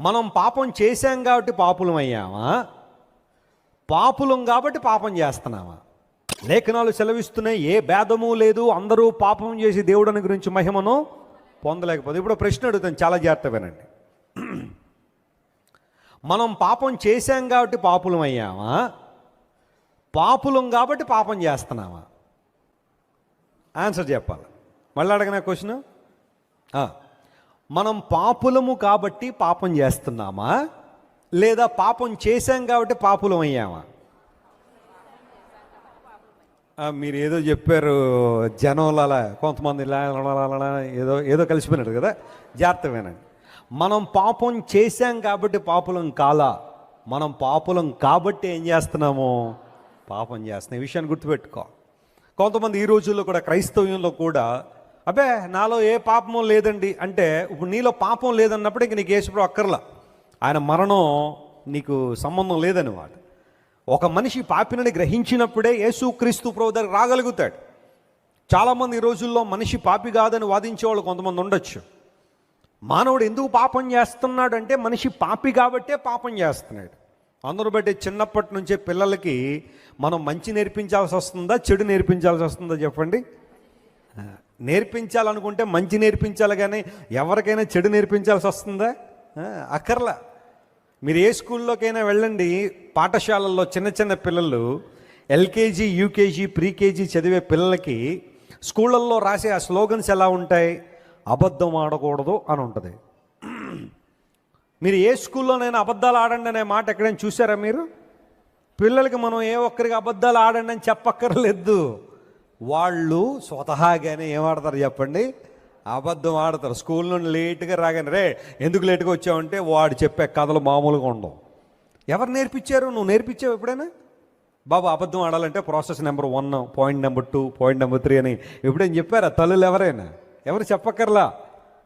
మనం పాపం చేశాం కాబట్టి పాపులం అయ్యామా? పాపులం కాబట్టి పాపం చేస్తున్నామా? లేఖనాలు సెలవిస్తున్నాయి ఏ భేదము లేదు అందరూ పాపం చేసి దేవుడిని గురించి మహిమను పొందలేకపోతే. ఇప్పుడు ప్రశ్న అడుగుతాను చాలా జాగ్రత్త వినండి. మనం పాపం చేశాం కాబట్టి పాపులం అయ్యామా? పాపులం కాబట్టి పాపం చేస్తున్నామా? ఆన్సర్ చెప్పాలి. మళ్ళీ అడగనా క్వశ్చన్? మనం పాపులము కాబట్టి పాపం చేస్తున్నామా? లేదా పాపం చేశాం కాబట్టి పాపులం అయ్యామా? మీరు ఏదో చెప్పారు జనంలో అలా కొంతమంది ఏదో ఏదో కలిసిపోయినాడు కదా? జాగ్రత్త వినండి మనం పాపం చేశాం కాబట్టి పాపులం కాలా? మనం పాపులం కాబట్టి ఏం చేస్తున్నాము? పాపం చేస్తున్నాం ఈ విషయాన్ని గుర్తుపెట్టుకో. కొంతమంది ఈ రోజుల్లో కూడా క్రైస్తవ్యంలో కూడా అబ్బే నాలో ఏ పాపము లేదండి. అంటే ఇప్పుడు నీలో పాపం లేదన్నప్పుడు ఇంక నీకు యేసుప్రభు అక్కర్లా. ఆయన మరణం నీకు సంబంధం లేదని వాడు ఒక మనిషి పాపినని గ్రహించినప్పుడే యేసుక్రీస్తు ప్రభు దగ్గర రాగలుగుతాడు. చాలామంది ఈ రోజుల్లో మనిషి పాపి కాదని వాదించే వాళ్ళు కొంతమంది ఉండొచ్చు. మానవుడు ఎందుకు పాపం చేస్తున్నాడు అంటే మనిషి పాపి కాబట్టే పాపం చేస్తున్నాడు. అందరూ బట్టి చిన్నప్పటి నుంచే పిల్లలకి మనం మంచి నేర్పించాల్సి వస్తుందా చెడు నేర్పించాల్సి వస్తుందా చెప్పండి? నేర్పించాలనుకుంటే మంచి నేర్పించాలి కానీ ఎవరికైనా చెడు నేర్పించాల్సి వస్తుందా? అక్కర్లా. మీరు ఏ స్కూల్లోకైనా వెళ్ళండి పాఠశాలల్లో చిన్న చిన్న పిల్లలు ఎల్కేజీ యూకేజీ ప్రీకేజీ చదివే పిల్లలకి స్కూళ్ళల్లో రాసే ఆ స్లోగన్స్ ఎలా ఉంటాయి? అబద్ధం ఆడకూడదు అని ఉంటుంది. మీరు ఏ స్కూల్లోనైనా అబద్ధాలు ఆడండి అనే మాట ఎక్కడైనా చూసారా మీరు? పిల్లలకి మనం ఏ ఒక్కరికి అబద్ధాలు ఆడండి అని చెప్పక్కర్లేదు. వాళ్ళు స్వతహాగానే ఏం ఆడతారు చెప్పండి? అబద్ధం ఆడతారు. స్కూల్ నుండి లేట్గా రాగానే రే ఎందుకు లేట్గా వచ్చావంటే వాడు చెప్పే కథలు మామూలుగా ఉండవు. ఎవరు నేర్పించారు నువ్వు నేర్పించావు ఎప్పుడైనా? బాబు అబద్ధం ఆడాలంటే process number one point number two point number three అని ఎప్పుడైనా చెప్పారా? తల్లులు ఎవరైనా? ఎవరు చెప్పక్కర్లా?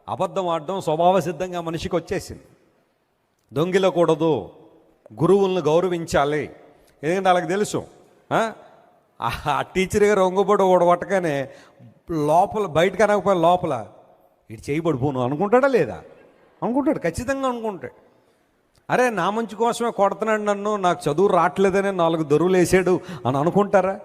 అబద్ధం ఆడడం స్వభావ సిద్ధంగా మనిషికి వచ్చేసింది. దొంగిలకూడదు. గురువులను గౌరవించాలి. ఎందుకంటే వాళ్ళకి తెలుసు ఆ? టీచర్ గారు ఒంగబడి ఒకడు లోపల బయటకు అనకపోయి లోపల ఇటు చేయబడిపోను అనుకుంటాడా లేదా? అనుకుంటాడు ఖచ్చితంగా అనుకుంటాడు. అరే నా మంచి కోసమే కొడుతున్నాడు నన్ను నాకు చదువు రావట్లేదనే నాలుగు దొరువులు వేసాడు అని అనుకుంటారా?